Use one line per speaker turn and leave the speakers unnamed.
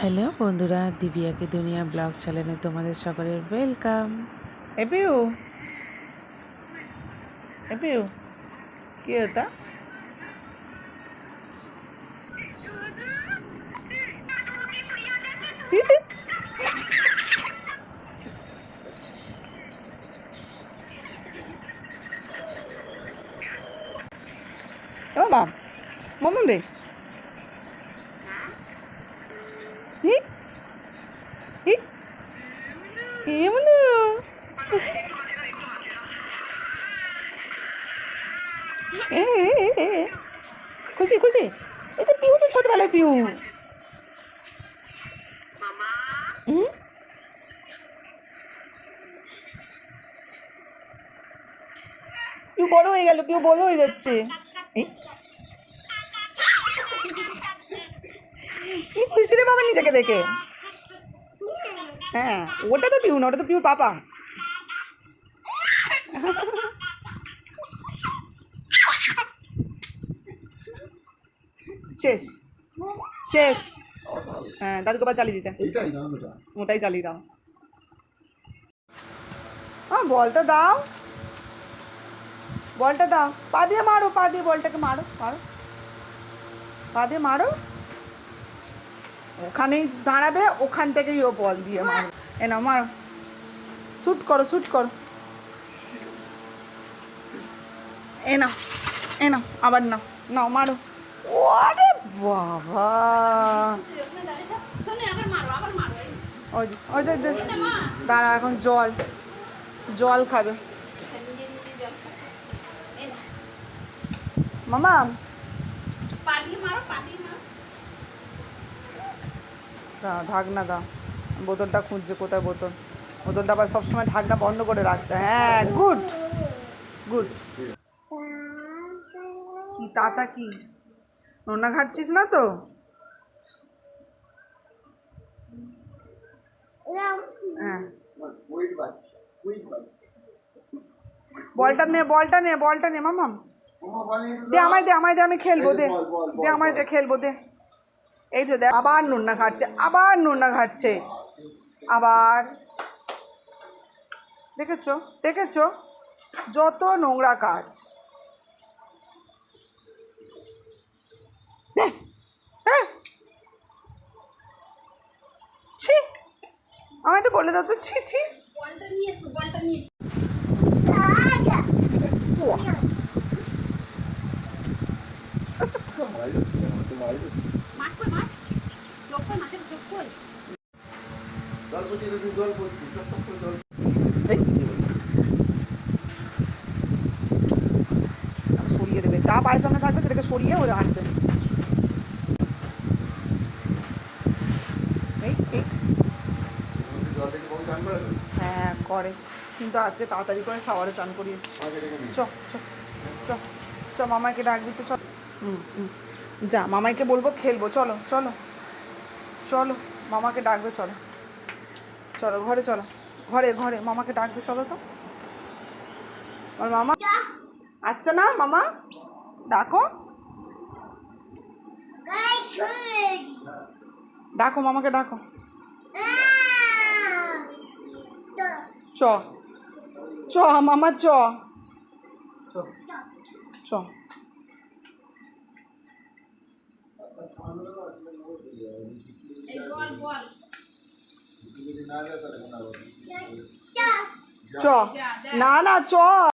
Hello বন্ধুরা, দিবিয়াকে দুনিয়া blog চ্যানেলে তোমাদের সকলের ওয়েলকাম।
এপিউ এপিউ কি ওটা? ও বাপ মামুন রে। হি হি ఏముంది এ, এ, এ, এ, এ। খুশি খুশি এই তো পিউ তো ছোটবেলায় পিউ হুম? পিউ বড় হয়ে গেল পিউ বড় হয়ে যাচ্ছে বাবা নিজেকে দেখে? হ্যাঁ ওটা তো পিউ না ওটা তো পিউর পাপা। শেষ শেষ। হ্যাঁ দাদুকে আবার চালিয়ে দিতে। ওটাই চালিয়ে দাও। হ্যাঁ বলটা দাও। বলটা দাও। পা দিয়ে মারো পা দিয়ে বলটাকে মারো মারো। পা দিয়ে মারো। ওখানেই দাঁড়াবে, ওখান থেকেই ও বল দিয়ে মারো এ নাও, মারো। শ্যুট করো শ্যুট করো। এ নাও এ নাও, আবার নাও নাও, মারো। ওরে বাবা! ওই ওই দাঁড়া এখন জল জল খাবে। মামা। দাও ঢাকনা দাও। বোতলটা খুঁজছে কোথায় বোতল? বোতলটা আবার সবসময় ঢাকনা বন্ধ করে রাখতে হ্যাঁ। Good good. কি তাতা কি? নোনা ঘাটছিস না তো? হ্যাঁ। বলটা নে বলটা নে বলটা নে মামাম।
মামা
দে আমায় দে আমায় দে আমি খেলব দে। দে আমায় দে খেলব দে। এই যে দেখ আবার নুন্না ঘাটছে আবার নুন্না ঘাটছে আবার। দেখেছ? দেখেছ? যত নোংরা কাজ। আমায় একটু বলে দাও তো ছি ছি।
জল পড়ছি জল পড়ছি টপ টপ করে জল
সরিয়ে দেবে। যা পায়ের সামনে থাকবে সেটাকে সরিয়ে ওরা আনবে। হ্যাঁ করে। কিন্তু আজকে তাড়াতাড়ি করে সাওয়ারে চান করিয়েছি চ চ চ চ মামাকে ডাকবি তো চল হুম হুম। যা মামাইকে বলব খেলব চলো চলো চলো মামাকে ডাকবে চলো চলো ঘরে চলো ঘরে ঘরে মামাকে ডাকবে চলো তো। আর মামা আসছে না মামা? ডাকো। ডাকো মামাকে ডাকো। চ চ মামা চ। চ। চ। না না চ।